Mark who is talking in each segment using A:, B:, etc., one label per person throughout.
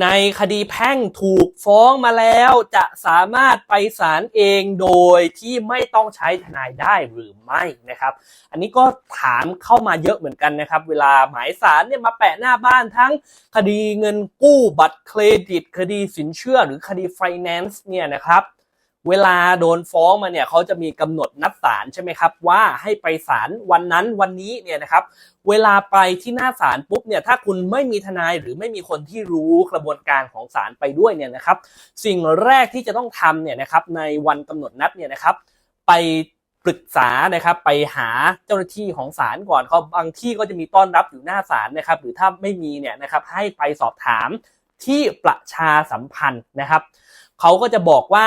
A: ในคดีแพ่งถูกฟ้องมาแล้วจะสามารถไปศาลเองโดยที่ไม่ต้องใช้ทนายได้หรือไม่นะครับ อันนี้ก็ถามเข้ามาเยอะเหมือนกันนะครับ เวลาหมายศาลเนี่ยมาแปะหน้าบ้านทั้งคดีเงินกู้บัตรเครดิต คดีสินเชื่อหรือคดีไฟแนนซ์เนี่ยนะครับ เวลาโดนฟ้องมาเนี่ยเขาจะมีกำหนดนัดศาลใช่ไหมครับ ว่าให้ไปศาลวันนั้นวันนี้เนี่ยนะครับเวลาไปที่หน้าศาลปุ๊บเนี่ยถ้าคุณไม่มีทนายหรือไม่มีคนที่รู้กระบวนการของศาลไปด้วยเนี่ยนะครับ สิ่งแรกที่จะต้องทำเนี่ยนะครับในวันกำหนดนัดเนี่ยนะครับ ไปปรึกษานะครับไปหาเจ้าหน้าที่ของศาลก่อนเขาบางที่ก็จะมีต้อนรับอยู่หน้าศาลนะครับ หรือถ้าไม่มีเนี่ยนะครับให้ไปสอบถามที่ประชาสัมพันธ์นะครับเขาก็จะบอกว่า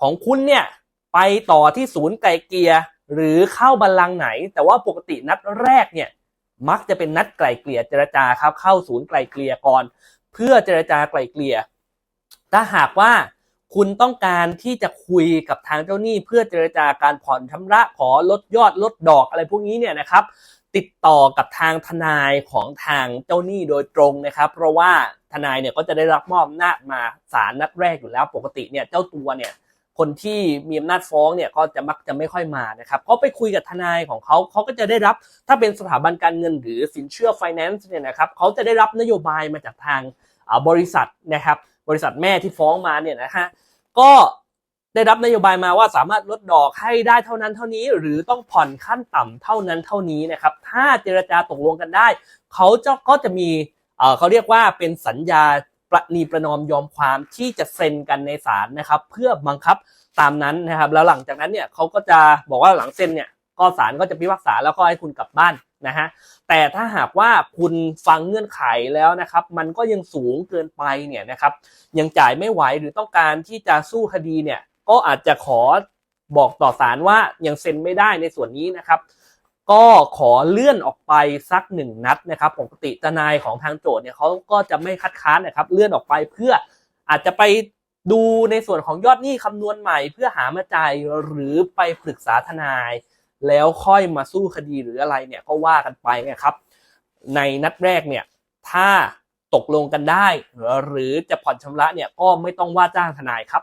A: ของคุณเนี่ยไปต่อที่ศูนย์ไกลเกลียหรือเข้าบัลลังก์ไหน แต่ว่าปกตินัดแรกเนี่ยมักจะเป็นนัดไกลเกลี่ยเจรจาครับเข้าศูนย์ไกลเกลี่ยก่อน เพื่อเจรจาไกลเกลี่ย ถ้าหากว่าคุณต้องการที่จะคุยกับทางเจ้าหนี้ เพื่อเจรจาการผ่อนชำระขอลดยอดลดดอกอะไรพวกนี้เนี่ยนะครับ ติดต่อกับทางทนายของทางเจ้าหนี้โดยตรงนะครับ เพราะว่าทนายเนี่ยก็จะได้รับมอบอำนามาศาลนัดแรกอยู่แล้ว ปกติเนี่ยเจ้าตัวเนี่ย คนที่มีอำนาจฟ้องเนี่ยก็จะมักจะไม่ค่อยมานะครับก็ไปคุยกับทนายของเขาเขาก็จะได้รับถ้าเป็นสถาบันการเงินหรือสินเชื่อไฟแนนซ์เนี่ยนะครับเขาจะได้รับนโยบายมาจากทางบริษัทนะครับบริษัทแม่ที่ฟ้องมาเนี่ยนะฮะก็ได้รับนโยบายมาว่าสามารถลดดอกให้ได้เท่านั้นเท่านี้ หรือต้องผ่อนขั้นต่ำเท่านั้นเท่านี้นะครับถ้าเจรจาตกลงกันได้ เขาจะก็จะมีเขาเรียกว่าเป็นสัญญา ประนีประนอมยอมความที่จะเซ็นกันในศาลนะครับ เพื่อบังคับตามนั้นนะครับ แล้วหลังจากนั้นเนี่ยเขาก็จะบอกว่าหลังเซ็นเนี่ยก็ศาลก็จะพิพากษาแล้วก็ให้คุณกลับบ้านนะฮะแต่ถ้าหากว่าคุณฟังเงื่อนไขแล้วนะครับ มันก็ยังสูงเกินไปเนี่ยนะครับ ยังจ่ายไม่ไหวหรือต้องการที่จะสู้คดีเนี่ยก็อาจจะขอบอกต่อศาลว่ายังเซ็นไม่ได้ในส่วนนี้นะครับ ก็ขอเลื่อนออกไปสักหนึ่งนัดนะครับปกติทนายของทางโจทย์เนี่ยเขาก็จะไม่คัดค้านนะครับเลื่อนออกไปเพื่ออาจจะไปดูในส่วนของยอดหนี้คำนวณใหม่เพื่อหามาจ่ายหรือไปปรึกษาทนาย แล้วค่อยมาสู้คดีหรืออะไรเนี่ยก็ว่ากันไปนะครับ ในนัดแรกเนี่ยถ้าตกลงกันได้ หรือจะผ่อนชำระเนี่ยก็ไม่ต้องว่าจ้างทนายครับ